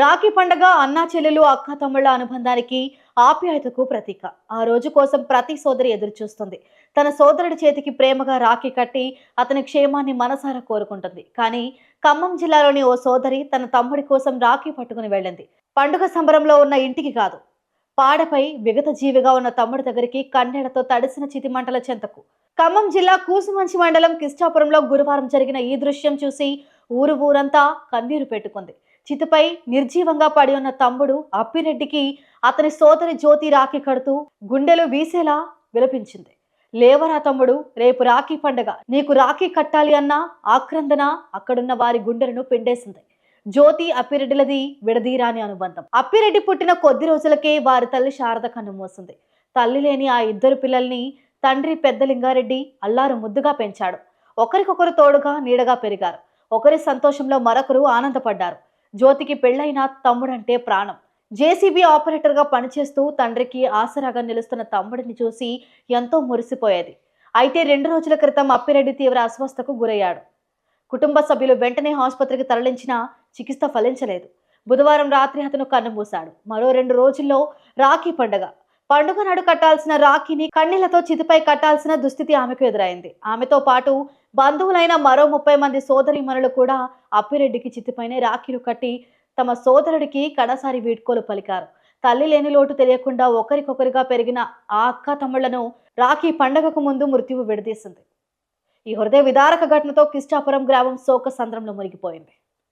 రాఖీ పండగ అన్నా చెల్లెలు అక్క తమ్ముళ్ళ అనుబంధానికి ఆప్యాయతకు ప్రతీక. ఆ రోజు కోసం ప్రతి సోదరి ఎదురు చూస్తుంది తన సోదరుడి చేతికి ప్రేమగా రాఖీ కట్టి అతని క్షేమాన్ని మనసారా కోరుకుంటుంది. కానీ ఖమ్మం జిల్లాలోని ఓ సోదరి తన తమ్ముడి కోసం రాఖీ పట్టుకుని వెళ్ళింది. పండుగ సంబరంలో ఉన్న ఇంటికి కాదు. పాడపై విగత జీవిగా ఉన్న తమ్ముడి దగ్గరికి కన్నెడతో తడిసిన చితిమంటల చెంతకు. ఖమ్మం జిల్లా కూసుమంచి మండలం కిష్టాపురంలో గురువారం జరిగిన ఈ దృశ్యం చూసి ఊరు ఊరంతా కన్నీరు పెట్టుకుంది. చితిపై నిర్జీవంగా పడి ఉన్న తమ్ముడు అప్పిరెడ్డికి అతని సోదరి జ్యోతి రాఖీ కడుతూ గుండెలు వీసేలా విలపించింది. లేవరా తమ్ముడు రేపు రాఖీ పండగ. నీకు రాఖీ కట్టాలి అన్న ఆక్రందన? అక్కడున్న వారి గుండెలను పిండేసింది. జ్యోతి అప్పిరెడ్డిలది విడదీరాని అనుబంధం. అప్పిరెడ్డి పుట్టిన కొద్ది రోజులకే వారి తల్లి శారద కన్నుమోసింది తల్లి లేని ఆ ఇద్దరు పిల్లల్ని తండ్రి పెద్ద లింగారెడ్డి అల్లారు ముద్దుగా పెంచాడు. ఒకరికొకరు తోడుగా నీడగా పెరిగారు. ఒకరి సంతోషంలో మరొకరు ఆనందపడ్డారు. జ్యోతికి పెళ్ళైన తమ్ముడంటే ప్రాణం. జేసీబీ ఆపరేటర్గా పనిచేస్తూ తండ్రికి ఆసరాగా నిలుస్తున్న తమ్ముడిని చూసి ఎంతో మురిసిపోయేది. అయితే రెండు రోజుల క్రితం అప్పిరెడ్డి తీవ్ర అస్వస్థకు గురయ్యాడు. కుటుంబ సభ్యులు వెంటనే ఆసుపత్రికి తరలించినా చికిత్స ఫలించలేదు. బుధవారం రాత్రి అతను కన్నుమూశాడు. మరో రెండు రోజుల్లో రాఖీ పండగ. పండుగ నాడు కట్టాల్సిన రాఖీని కన్నీళ్ళతో చితిపై కట్టాల్సిన దుస్థితి ఆమెకు ఎదురైంది. ఆమెతో పాటు బంధువులైన మరో ముప్పై మంది సోదరిమణులు కూడా అప్పిరెడ్డికి చితిపైనే రాఖీలు కట్టి తమ సోదరుడికి కడసారి వీడ్కోలు పలికారు. తల్లి లేని లోటు తెలియకుండా ఒకరికొకరిగా పెరిగిన ఆ అక్క తమ్ముళ్ళను రాఖీ పండగకు ముందు మృత్యువు విడదీసింది. ఈ హృదయ విదారక ఘటనతో కిష్టాపురం గ్రామం శోక సంద్రంలో మునిగిపోయింది.